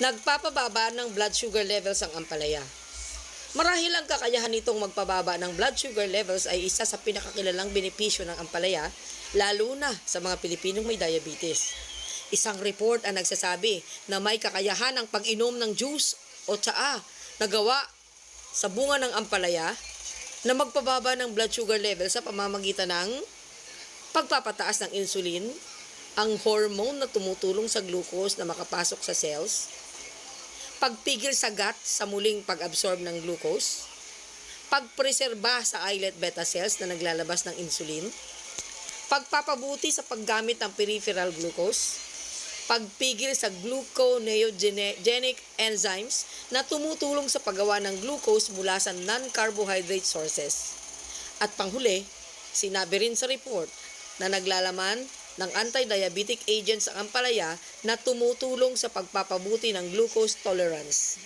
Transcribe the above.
Nagpapababa ng blood sugar levels ang ampalaya. Marahil ang kakayahan nitong magpababa ng blood sugar levels ay isa sa pinakakilalang benepisyo ng ampalaya, lalo na sa mga Pilipinong may diabetes. Isang report ang nagsasabi na may kakayahan ang pag-inom ng juice o tsaa na gawa sa bunga ng ampalaya na magpababa ng blood sugar level sa pamamagitan ng pagpapataas ng insulin, ang hormone na tumutulong sa glucose na makapasok sa cells, pagpigil sa gut sa muling pag-absorb ng glucose, pagpreserba sa islet beta cells na naglalabas ng insulin, pagpapabuti sa paggamit ng peripheral glucose, pagpigil sa gluconeogenic enzymes na tumutulong sa paggawa ng glucose mula sa non-carbohydrate sources. At panghuli, sinabi rin sa report na naglalaman ng anti-diabetic agents ang ampalaya na tumutulong sa pagpapabuti ng glucose tolerance.